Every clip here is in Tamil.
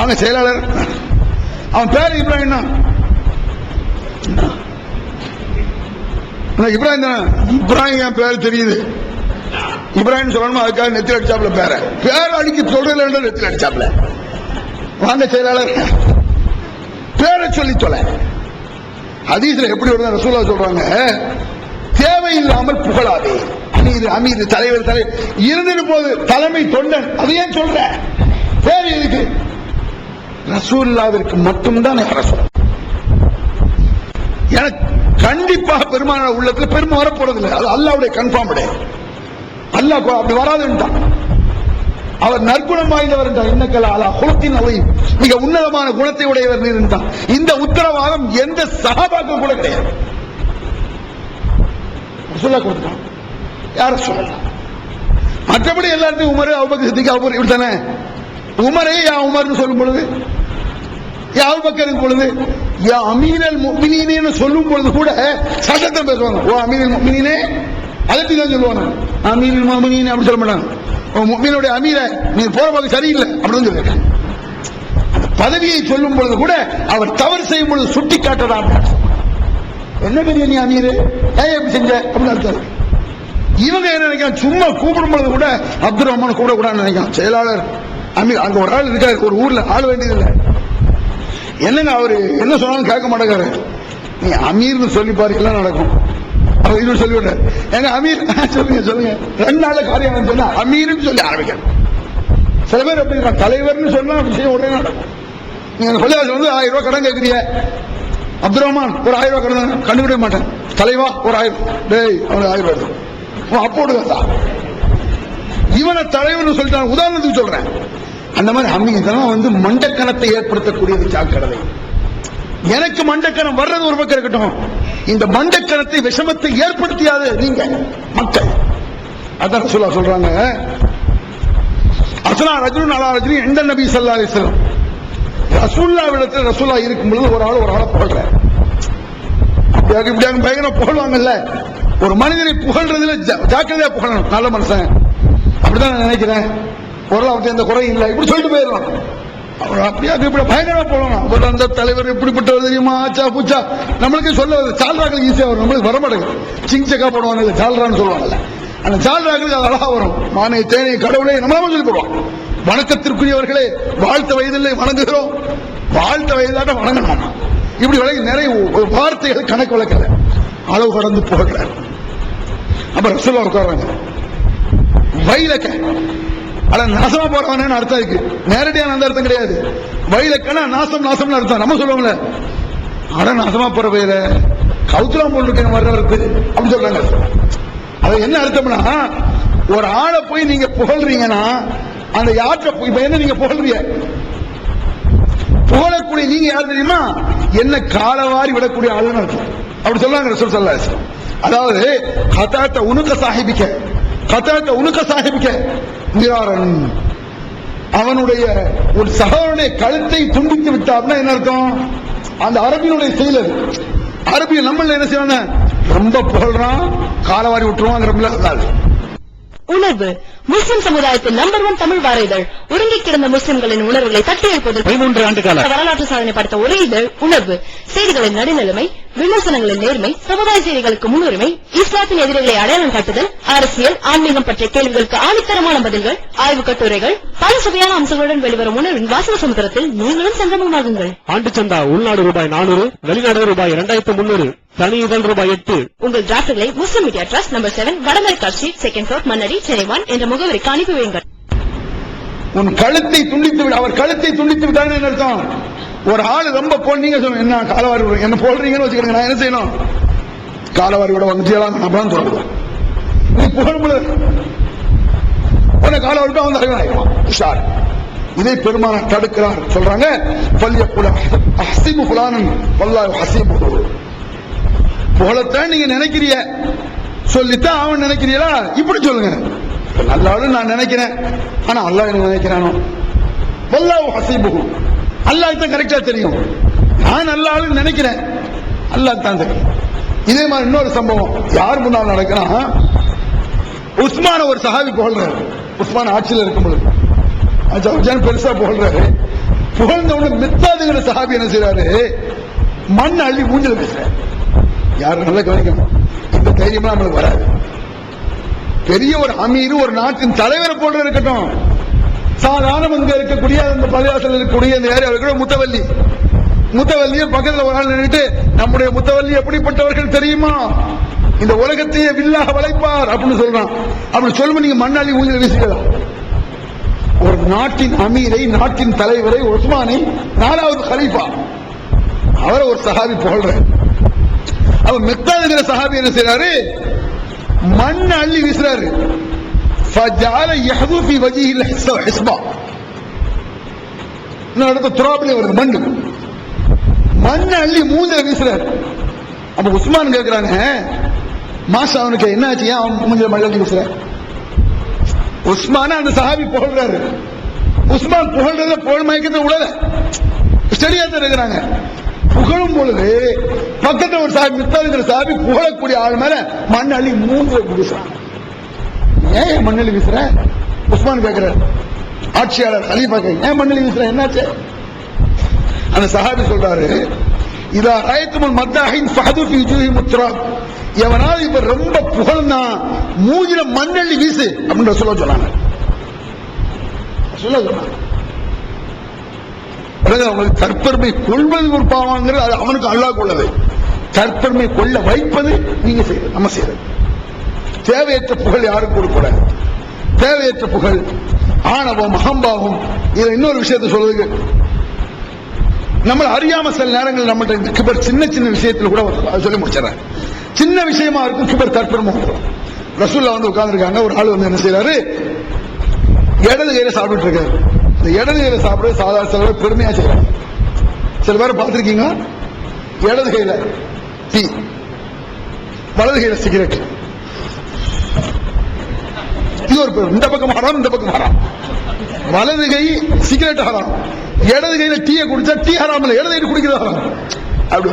வாங்க செயலாளர். அவன் பேர் இப்ராஹிம் தான். இப்ராஹிம் தானே? இப்ராஹிம் என் பேர் தெரியுது. இப்ராஹிம் சொல்லணுமா? அதுக்காக நெத்தில் அடிச்சாப்ல பேர. பேர் அடிக்க சொல்றதுல நெத்தில் அடிச்சாப்ல வாங்க செயலாளர். பேரை சொல்லி தொலை. ஹதீஸ்ல எப்படி வருது ரசூலா சொல்றாங்க. தேவையில்லாமல் புகழாதே. அமீர் அமீர் தலைவர் தலைவர் இருந்துட்டு போது தலைமை தொண்டன். அது ஏன் சொல்ற? பேர் எதுக்கு? ரசூல்லாவிற்கு மட்டும்தான் அரசு எனக்கு கண்டிப்பாக பெருமான உள்ளத்துல பெருமை வரப்போறதில்லை. அது அல்லாவுடைய கன்ஃபார்ம் அல்லாஹ் அப்படி வராதுன்ட்டான். அவர் நற்குணம் வாய்ந்தவர் என்றார் இன்னக்கல குலத்தின் அவை மிக உன்னதமான குணத்தை உடையவர் நீர் இந்த உத்தரவாதம் எந்த சகாபாக்கள் கூட கிடையாது. சொல்ல கொடுத்தான் யார சொல்லலாம் மற்றபடி எல்லாத்தையும் உமர் அவுபக்கர் சித்திக் அவுபர் இப்படி தானே உமரே யா உமர்னு சொல்லும் பொழுது யா அவுபக்கருக்கு பொழுது? யா அமீனல் முஃமினீனேன்னு சொல்லும் பொழுது கூட சட்டத்தை பேசுவாங்க. ஓ அமீனல் முஃமினீனே அதட்டி தான் சொல்லுவாங்க. அமீனல் முஃமினீன் அப்படி சொல்ல மாட்டாங்க. ஓ முஃமினுடைய அமீர நீ போற பக்கம் சரியில்லை அப்படின்னு சொல்லியிருக்காங்க. அந்த பதவியை சொல்லும் பொழுது கூட அவர் தவறு செய்யும் பொழுது சுட்டி காட்டதா என்ன பெரிய நீ அமீர்? ஏன் எப்படி செஞ்ச? அப்படின்னு அர்த்தம். இவங்க என்ன நினைக்கிறாங்க? சும்மா கூப்பிடும் பொழுது கூட அப்துல் ரஹ்மான் கூட கூட நினைக்கிறான் செயலாளர் அமீர் அங்க ஒரு ஆள் இருக்காரு ஒரு ஊர்ல ஆள் வேண்டியதில்லை. என்னங்க அவரு? என்ன சொன்னாலும் கேட்க மாட்டேங்காரு நீ அமீர்னு சொல்லி பாரு எல்லாம் நடக்கும்? அவர் இன்னும் சொல்லி விடுறாரு எங்க அமீர் சொல்லுங்க சொல்லுங்க. ரெண்டு நாள் காரியம் சொன்னா அமீர்னு சொல்லி ஆரம்பிக்கிறேன் சில பேர் அப்படி இருக்காங்க. தலைவர்னு சொன்னா விஷயம் உடனே நடக்கும். நீங்க அந்த பள்ளிவாசல் வந்து ஆயிரம் ரூபாய் கடன் கேட்கறீங்க அப்துல் ரஹ்மான் ஒரு ஆயிரம் ரூபாய் கடன் கண்டுபிடிக்க மாட்டேன். தலைவா ஒரு ஆயிரம். டேய் அவனுக்கு ஆயிரம் ரூபாய் இருக்கு. அவன் இவனை தலைவர்னு சொல்லிட்டான். உதாரணத்துக்கு சொல்றேன். அந்த மாதிரி அம்மிங்கத்தனம் வந்து மண்டக்கணத்தை ஏற்படுத்தக்கூடியது ஜாக்கிரதை. எனக்கு மண்டக்கணம் வர்றது ஒரு பக்கம் இருக்கட்டும். இந்த மண்டக்கணத்தை விஷமத்தை ஏற்படுத்தியாது நீங்க மக்கள். அதான் சொல்ல சொல்றாங்க. அசலா ரஜுன் அலா ரஜினி எந்த நபி சல்லா அலிஸ்லாம் ரசூல்லா விடத்துல ரசூல்லா இருக்கும் பொழுது ஒரு ஆள் ஒரு ஆளை புகழ்ற அப்படியாக இப்படியாக பயங்கர புகழ்வாங்கல்ல. ஒரு மனிதனை புகழ்றதுல ஜா- ஜாக்கிரதையா புகழணும். நல்ல மனுஷன். அப்படிதான் நான் நினைக்கிறேன். பொருள் அவர்கிட்ட எந்த குறையும் இல்லை. இப்படி சொல்லிட்டு போயிடலாம். அவன் அப்படியா இப்படி பயங்கரமா போகலாம் அவர் அந்த தலைவர் இப்படிப்பட்டவர் தெரியுமா? ஆச்சா பூச்சா? நம்மளுக்கு சொல்ல சால்ராக்கள் ஈஸியாக வரும். நம்மளுக்கு வர மாட்டேங்குது. சிங் செக்கா போடுவாங்க இல்ல சால்ரான்னு சொல்லுவாங்கல்ல. அந்த சால்ராக்களுக்கு அது அழகா வரும். மானை தேனை கடவுளே நம்மளாம சொல்லி போடுவோம் வணக்கத்திற்குரியவர்களே வாழ்த்த வயதில்லை வணங்குகிறோம். வாழ்த்த வயதாட்ட வணங்கணும் இப்படி வழங்கி நிறைய ஒரு வார்த்தைகள் கணக்கு வழக்கல அளவு கடந்து போடுறாரு அப்ப ரசூல்லா உட்கார்றாங்க. வைலக்க அட நாசமா போறவனு அர்த்தம் இருக்கு நேரடியான அந்த அர்த்தம் கிடையாது. வயலுக்கான நாசம் நாசம்னு அர்த்தம். நம்ம சொல்லுவோம்ல. அட நாசமா போற வயல. கவுத்துலாம் போட்டுருக்கேன் வர்றவருக்கு அப்படின்னு சொல்றாங்க. அது என்ன அர்த்தம்னா ஒரு ஆளை போய் நீங்க புகழ்றீங்கன்னா அந்த யார்கிட்ட போய் இப்ப என்ன நீங்க புகழ்றீங்க? புகழக்கூடிய நீங்க யார் தெரியுமா? என்ன காலவாரி விடக்கூடிய ஆளுன்னு அர்த்தம். அப்படி சொல்றாங்க ரசூல் ஸல்லல்லாஹு அதாவது கதாத்த உணுக்க சாஹிபிக்க. கதாத்த உனக்க சாஹிபிக்க மிராரன் அவனுடைய ஒரு சகோதரனை கழுத்தை துண்டித்து விட்டார்னா என்ன அர்த்தம்? அந்த அரபியனுடைய செயல் அது. நம்மள என்ன செய்வாங்க ரொம்ப புகழ்றான் காலவாரி விட்டுருவான் உணர்வு. முஸ்லிம் சமுதாயத்தின் நம்பர் ஒன் தமிழ் வார இதழ் உறங்கி கிடந்த முஸ்லிம்களின் உணர்வுகளை தட்டி எழுப்பதற்கு பதிமூன்று ஆண்டு கால. வரலாற்று சாதனை படைத்த ஒரே இதழ் உணர்வு. செய்திகளின் நடுநிலைமை விமர்சனங்களின் நேர்மை சமுதாய செய்திகளுக்கு முன்னுரிமை இஸ்லாத்தின் எதிரிகளை அடையாளம் காட்டுதல் அரசியல் ஆன்மீகம் பற்றிய கேள்விகளுக்கு ஆணித்தரமான பதில்கள் ஆய்வுக் கட்டுரைகள் பல சுவையான அம்சங்களுடன் வெளிவரும் உணர்வின் வாசக சமுத்திரத்தில் நீங்களும் சங்கமமாகுங்கள். ஆண்டு சந்தா உள்நாடு ரூபாய் நானூறு வெளிநாடு ரூபாய் இரண்டாயிரத்து முன்னூறு தனி இதழ் ரூபாய் எட்டு. உங்கள் டிராப்டுகளை Muslim media trust number seven Vadamarai street second floor Mannady Chennai one என்ற முகவரிக்கு அனுப்பி வையுங்கள். உன் கழுத்தை துண்டித்து விட. அவர் கழுத்தை துண்டித்து விட்டாங்க என்ன அர்த்தம்? ஒரு ஆள் ரொம்ப போனீங்க சொல்லுங்க என்ன காலவாரி விடு- என்ன போடுறீங்கன்னு வச்சுக்கிறேங்க நான் என்ன செய்யணும்? காலவாரி விட வந்துட்டீங்களா அப்பதான் சொல்லுவேன் நீ புகழ்முழு உன்னை காலவாரி விட்டு அவன் தலைவன் ஆயிடுவான் உஷார். இதை பெருமான தடுக்கிறார். சொல்றாங்க பள்ளிய குல அசிமு புலானன் பல்லாய் அசிமு புகழத்தான் நீங்க நினைக்கிறீங்க சொல்லித்தான் அவன் நினைக்கிறீங்களா இப்படி சொல்லுங்க. இப்ப நல்ல நான் நினைக்கிறேன். ஆனா அல்லாஹ் என்ன நினைக்கிறானோ? வல்லாஹு ஹசீபுஹு. அல்லாஹ் தான் கரெக்டா தெரியும். நான் நல்லாலும் ஆளுன்னு நினைக்கிறேன். அல்லாஹ் தான் தெரியும். இதே மாதிரி இன்னொரு சம்பவம். யார் முன்னால் நடக்கிறா உஸ்மான ஒரு சஹாபி புகழ்றாரு. உஸ்மான் ஆட்சியில் இருக்கும் பொழுது பெருசா புகழ்றாரு. புகழ்ந்தவனு மித்தாதுங்கிற சஹாபி என்ன செய்யறாரு மண் அள்ளி மூஞ்சல் பேசுறாரு. யாரும் நல்லா கவனிக்கணும். இந்த தைரியம்லாம் நம்மளுக்கு வராது. பெரிய ஒரு அமீர் ஒரு நாட்டின் தலைவரை போன்று இருக்கட்டும். சாதாரண இங்க இருக்கக்கூடிய அந்த பள்ளிவாசல் இருக்கக்கூடிய அந்த ஏரியா இருக்கிற முத்தவல்லி. முத்தவல்லிய பக்கத்துல ஒரு ஆள் நின்றுட்டு நம்முடைய முத்தவல்லி எப்படிப்பட்டவர்கள் தெரியுமா? இந்த உலகத்தையே வில்லாக வளைப்பார் அப்படின்னு சொல்றான். அப்படி சொல்லும்போது நீங்க மண்ணாளி ஊஞ்சல் வீசுகிறதா ஒரு நாட்டின் அமீரை நாட்டின் தலைவரை உஸ்மானை நாலாவது ஹலீஃபா அவரை ஒரு சஹாபி போல்ற அவர் மெத்தாதுங்கிற சஹாபி என்ன செய்யறாரு மண் அள்ளி வீசுறாரு. இடத்துல துராபிலே வருது மண் மண் அள்ளி மூஞ்சல வீசுறாரு. அப்ப உஸ்மான் கேட்கிறாங்க மாஷா அவனுக்கு என்ன ஆச்சு அவன் மூஞ்சல மண் அள்ளி வீசுற? உஸ்மான அந்த சஹாபி புகழ்றாரு. உஸ்மான் புகழ்றத புகழ் மயக்கத்தை விடல. ஸ்டடியா இருக்கிறாங்க புகழும் பொழுது பக்கத்துல ஒரு சாமி மித்தாளுங்கிற சாமி புகழக்கூடிய ஆள் மேல மண்ணள்ளி மூன்று வீசுறான் ஏன் மண்ணள்ளி வீசுற? உஸ்மான் கேட்கிறார் ஆட்சியாளர் அலிஃபா ஏன் மண்ணில் வீசுற? என்னாச்சு? அந்த சஹாபி சொல்றாரு இதா ராயத்துமுல் மத்தாஹின் ஃபஹது ஃபி ஜூஹி முத்ராப். எவனாவது இப்ப ரொம்ப புகழ்னா மூஞ்சில மண்ணள்ளி வீசு அப்படின்னு சொல்ல சொன்னாங்க. சொல்ல சொன்னாங்க. பிறகு அவங்களுக்கு தற்பெருமை கொள்வது ஒரு பாவங்கிறது அது அவனுக்கு அல்லாஹ் கொள்ளது தற்பெருமை கொள்ள வைப்பது நீங்க செய்யறது நம்ம செய்யறது. தேவையற்ற புகழ் யாரும் கொடுக்கூடாது தேவையற்ற புகழ் ஆணவம் அகம்பாவம் இதுல இன்னொரு விஷயத்தை சொல்றதுக்கு நம்ம அறியாம சில நேரங்கள் நம்மள்ட்ட இந்த கிபர் சின்ன சின்ன விஷயத்துல கூட அது சொல்லி முடிச்சிடறேன் சின்ன விஷயமா இருக்கும் கிபர் தற்பெருமை வந்துடும் ரசூல்லா வந்து உட்கார்ந்துருக்காங்க ஒரு ஆள் வந்து என்ன செய்யறாரு இடது கையில சாப்பிட்டு இருக்காரு. இந்த இடது கையில சாப்பிட சாதாரண சில பேர் பெருமையா செய்யறாங்க. சில பேர் பார்த்துருக்கீங்க இடது கையில டீ வலது கையில சிகரெட். இது ஒரு பேர் இந்த பக்கம் ஹராம் இந்த பக்கம் ஹராம். வலது கை சிகரெட் ஹராம். இடது கையில டீயை குடிச்சா டீ ஹராம் இல்லை இடது கையில் குடிக்கிறது ஹராம். அப்படி.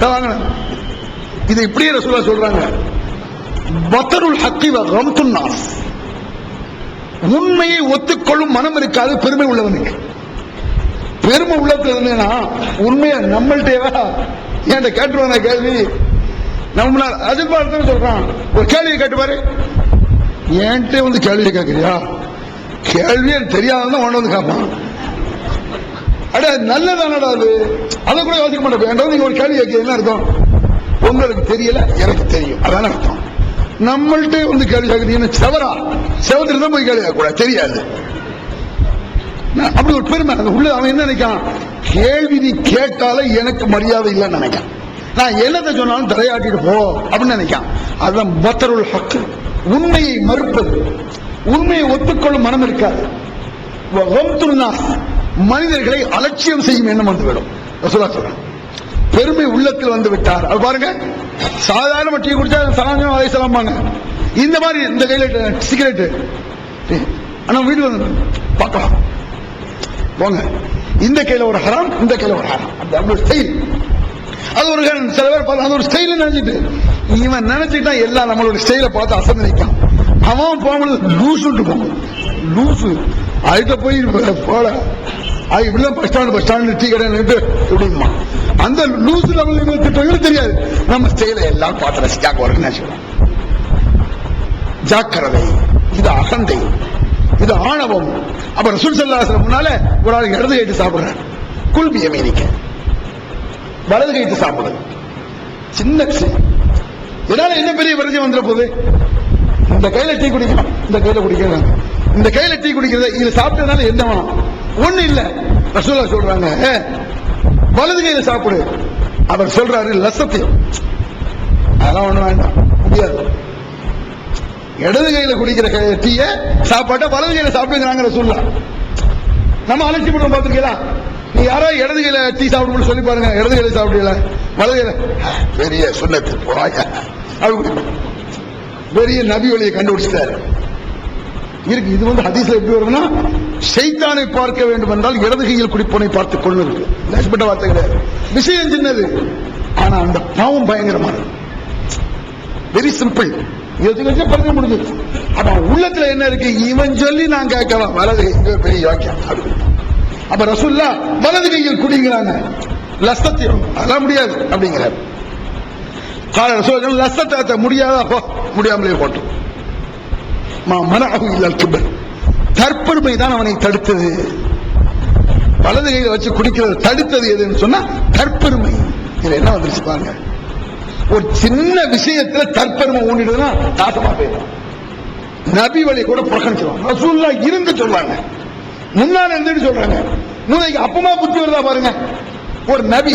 வாங்கினேன். இது இப்படியே ரசூலா சொல்றாங்க. பத்தருள் ஹக்கி ரம்துன்னா உண்மையை ஒத்துக்கொள்ளும் மனம் இருக்காது பெருமை உள்ளவனுக்கு பெருமை உள்ளத்துல என்னன்னா உண்மையை நம்மள்டேவா ஏன் கேட்டுருவான கேள்வி? நம்மள எதிர்பார்த்து சொல்றான். ஒரு கேள்வியை கேட்டுப்பாரு. என்கிட்ட வந்து கேள்வி கேட்கறியா கேள்வி எனக்கு தெரியாதுன்னு உன்ன வந்து கேட்பான் அட நல்லதானடா அது? அதை கூட யோசிக்க மாட்டேன். நீங்க ஒரு கேள்வி கேட்க என்ன அர்த்தம். உங்களுக்கு தெரியல எனக்கு தெரியும். அதான அர்த்தம். நம்மள்கிட்ட வந்து கேள்வி கேட்கறீங்கன்னு செவரா? செவத்துல தான் போய் கேள்வி கேட்கக்கூடாது தெரியாது. நான் அப்படி ஒரு பெருமை அந்த உள்ள அவன் என்ன நினைக்கான் கேள்வி நீ கேட்டாலே எனக்கு மரியாதை இல்லைன்னு நினைக்கான் நான் என்னத்தை சொன்னாலும் தலையாட்டிட்டு போ அப்படின்னு நினைக்கான் அதுதான் பத்தருள் ஹக்கு. உண்மையை மறுப்பது. உண்மையை ஒத்துக்கொள்ளும் மனம் இருக்காது. மனிதர்களை அலட்சியம் செய்யும் எண்ணம் வந்துவிடும் சொல்ல சொல்றேன். பெருமை உள்ளத்தில் வந்து விட்டார். அது பாருங்க. சாதாரண டீ குடிச்சா சலாஞ்சம் அலை சலாமாங்க இந்த மாதிரி இந்த கையில சிகரெட்டு. ஆனா வீடு வந்து பார்க்கலாம். போங்க. இந்த கையில ஒரு ஹராம் இந்த கையில ஒரு ஹராம். அது அப்படி ஒரு ஸ்டைல் அது ஒரு சில பேர் பார்த்து அது ஒரு ஸ்டைல் நினைச்சிட்டு. இவன் நினைச்சிட்டா எல்லாம் நம்மளோட ஸ்டைல பார்த்து அசந்து நிற்கான் அவன் போகும்போது லூசுட்டு போகும். லூசு. அதுக்கு போய் போல அது இப்படிதான் bus stand bus stand tea கடை நின்று இப்படிமா அந்த லூஸ் லெவல் திட்டங்கள் தெரியாது. நம்ம ஸ்டைல எல்லாம் பார்த்து ரசிக்காக ஜாக்கிரதை. இது அகந்தை இது ஆணவம். அப்ப ரசூல் சல்லாஹ் முன்னால ஒரு ஆள் இடது கைட்டு சாப்பிடுறார். குல்பி அமெரிக்க வலது கைட்டு சாப்பிடுது சின்ன விஷயம். இதனால என்ன பெரிய விரஜம் வந்துட போகுது? இந்த கையில டீ குடிக்கலாம் இந்த கையில குடிக்கலாம் இந்த கையில டீ குடிக்கிறது இது சாப்பிட்டதுனால என்ன வேணும்? ஒண்ணு இல்ல. ரசூலா சொல்றாங்க வலது கையில சாப்பிடு. அவர் சொல்றாரு லசத்தியம் அதெல்லாம் ஒண்ணு வேண்டாம். முடியாது. இடது கையில குடிக்கிற டீய சாப்பாட்டை வலது கையில சாப்பிடுங்கிறாங்க சொல்லலாம் நம்ம அலட்சி பண்ணுவோம் பாத்துருக்கீங்களா நீ யாரோ இடது கையில டீ சாப்பிடும்போது சொல்லி பாருங்க. இடது கையில சாப்பிடல வலது கையில பெரிய சுண்ணத்து போறாங்க பெரிய நபி வழியை கண்டுபிடிச்சிட்டாரு. இருக்கு இது வந்து ஹதீஸ்ல எப்படி வருதுன்னா செய்தானை பார்க்க வேண்டும் என்றால் இடது கையில் குடிப்பனை பார்த்துக் கொள்ளு இருக்கு லேசப்பட்ட வார்த்தை கிடையாது விஷயம் சின்னது. ஆனா அந்த பாவம் பயங்கரமானது. வெரி சிம்பிள் இருபத்தி லட்சம் பிரச்சனை முடிஞ்சிருச்சு அப்ப உள்ளத்துல என்ன இருக்கு? இவன் சொல்லி நான் கேட்கலாம். வலது கை பெரிய வாக்கியம். அப்ப ரசூல்லா வலது கையில் குடிங்கிறாங்க. லஸ்தத்தியம் அதெல்லாம் முடியாது. அப்படிங்கிறார். கால ரசூல் லஸ்தத்தை முடியாதா? போ முடியாமலே போட்டோம். மா மனஅஹு இல்லல் கிபர். தற்பெருமை தான் அவனை தடுத்தது. வலது கையில வச்சு குடிக்கிறது தடுத்தது எதுன்னு சொன்னா தற்பெருமை இதுல என்ன வந்துருச்சு பாருங்க. ஒரு சின்ன விஷயத்துல தற்பெருமை ஊண்டிடுதுன்னா நாசமா போயிடும். நபி வழி கூட புறக்கணிச்சிருவாங்க. ரசூல்லா இருந்து சொல்றாங்க. முன்னால இருந்துட்டு சொல்றாங்க. மூளைக்கு அப்பமா புத்தி வருதா பாருங்க. ஒரு நபி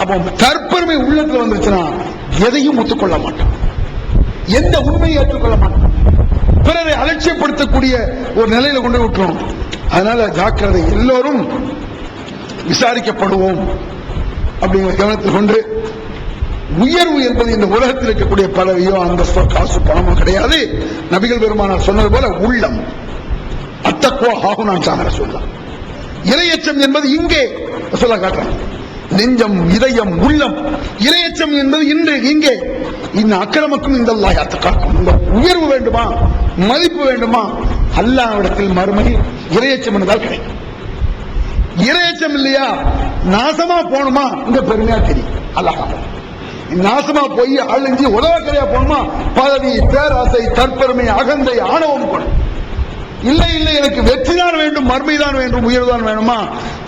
அப்போ தற்பெருமை உள்ளத்துல வந்துருச்சுன்னா எதையும் ஒத்துக்கொள்ள மாட்டோம் எந்த உண்மையை ஏற்றுக்கொள்ள மாட்டோம் பிறரை அலட்சியப்படுத்தக்கூடிய ஒரு நிலையில கொண்டு விட்டுரும் அதனால ஜாக்கிரதை எல்லோரும் விசாரிக்கப்படுவோம். அப்படிங்கிற கவனத்தில் கொண்டு உயர்வு என்பது இந்த உலகத்தில் இருக்கக்கூடிய பதவியோ அந்தஸ்தோ காசு பணமோ கிடையாது. நபிகள் பெருமானார் சொன்னது போல உள்ளம். அத்தக்குவா ஆகும் நான் சாகர சொல்லலாம் இரையச்சம் என்பது இங்கே சொல்ல காட்டுறேன் நெஞ்சம் இதயம் உள்ளம் இரையச்சம் என்பது இன்று இங்கே. இந்த அக்கிரமக்கும் இந்த அல்லாஹ் இந்த உயர்வு வேண்டுமா? மதிப்பு வேண்டுமா? அல்லாவிடத்தில் மறுமணி இரையச்சம் என்றால் கிடைக்கும். இரையச்சம் இல்லையா? நாசமா போகணுமா? இந்த பெருமையா தெரியும். அல்லாஹ் நாசமா போய் அழிஞ்சு உலகக்கரையா போணுமா பதவி பேராசை தற்பெருமை அகந்தை ஆணவம் கொண்டு இல்லை இல்லை எனக்கு வெற்றி தான் வேண்டும் மர்மை தான் வேண்டும் உயர்வு தான் வேணுமா?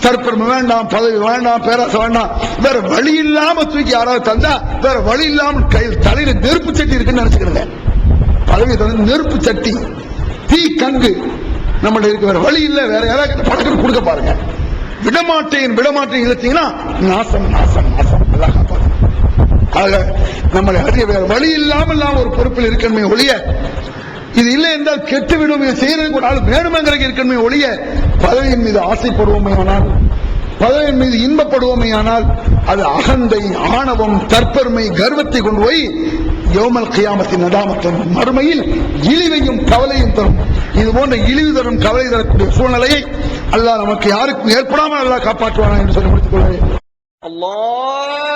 தற்பெருமை வேண்டாம் பதவி வேண்டாம் பேராசை வேண்டாம். வேற வழி இல்லாம தூக்கி யாராவது தந்தா வேற வழி இல்லாம கையில் தலையில நெருப்பு சட்டி இருக்குன்னு நினைச்சுக்கிறேங்க பதவி தந்து நெருப்பு சட்டி தீ கங்கு நம்மள்ட்ட இருக்க. வேற வழி இல்லை வேற யாராவது பழக்கம் கொடுக்க பாருங்க. விடமாட்டேன் விடமாட்டேன் இழுத்தீங்கன்னா நாசம் நாசம் நாசம். எல்லாம் ஆக நம்மளை அறிய வேற வழி இல்லாமல் நாம் ஒரு பொறுப்பில் இருக்கணுமே ஒழிய இது இல்லை என்றால் கெட்டுவிடும். இதை செய்யறது ஒரு இருக்கணுமே ஒழிய பதவியின் மீது ஆசைப்படுவோமே ஆனால் பதவியின் மீது இன்பப்படுவோமே ஆனால் அது அகந்தை ஆணவம் தற்பெருமை கர்வத்தை கொண்டு போய் யோமல் கியாமத்தின் நடாமத்தின் மறுமையில் இழிவையும் கவலையும் தரும். இது போன்ற இழிவு தரும் கவலை தரக்கூடிய சூழ்நிலையை அல்லாஹ் நமக்கு யாருக்கும் ஏற்படாமல் அல்லாஹ் காப்பாற்றுவானா என்று சொல்லி முடித்துக் கொள்கிறேன். அல்லாஹ்!